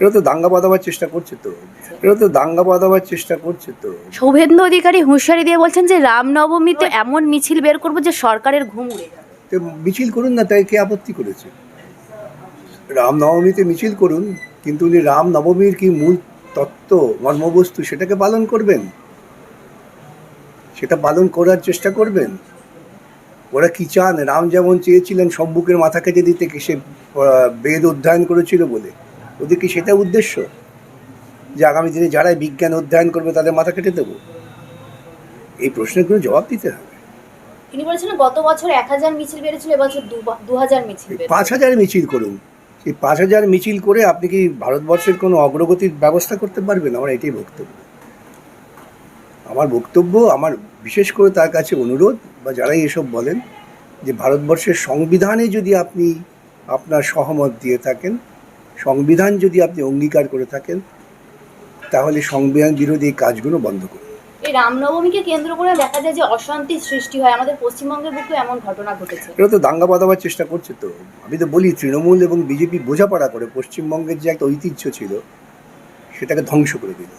এরা তো দাঙ্গা বাঁধাবার চেষ্টা করছে তো। এরা তো দাঙ্গা বাঁধাবার চেষ্টা করছে তো। সৌভেন্দ্র অধিকারী হুঁশিয়ারি দিয়ে বলছেন যে রামনবমীতে এমন মিছিল বের করব যে সরকারের ঘুম উড়ে যাবে। তো মিছিল করুন না তাই কে আপত্তি করেছে? রামনবমীতে মিছিল করুন কিন্তু উনি রাম নবমীর কি মূল তত্ত্ব মর্মবস্তু সেটাকে পালন করবেন? সেটা পালন করার চেষ্টা করবেন? ওরা কি চান? রাম যেমন চেয়েছিলেন সম্মুখের মাথা কেটে দিতে কি সে বেদ অধ্যয়ন করেছিল বলে। ওদের কি সেটা উদ্দেশ্য? যে আগামী দিনে যারাই বিজ্ঞান অধ্যয়ন করবে তাদের মাথা কেটে দেবো? এই প্রশ্নের কোনো জবাব দিতে হবে। তিনি বলেছেন গত বছর এক হাজার মিছিল বেড়েছিল এবছর দু হাজার মিছিল পাঁচ হাজার মিছিল করুন। এই পাঁচ হাজার মিছিল করে আপনি কি ভারতবর্ষের কোনো অগ্রগতির ব্যবস্থা করতে পারবেন? আমার এটাই বক্তব্য। আমার বক্তব্য আমার বিশেষ করে তার কাছে অনুরোধ বা যারাই এসব বলেন যে ভারতবর্ষের সংবিধানে যদি আপনি আপনার সহমত দিয়ে থাকেন সংবিধান যদি আপনি অঙ্গীকার করে থাকেন তাহলে সংবিধান বিরোধী এই কাজগুলো বন্ধ করুন। এই রামনবমীকে কেন্দ্র করে দেখা যায় যে অশান্তির সৃষ্টি হয়। আমাদের পশ্চিমবঙ্গের বুকে এমন ঘটনা ঘটেছে। এরা তো দাঙ্গা বাঁধাবার চেষ্টা করছে তো। আমি তো বলি তৃণমূল এবং বিজেপি বোঝাপড়া করে পশ্চিমবঙ্গের যে একটা ঐতিহ্য ছিল সেটাকে ধ্বংস করে দিল।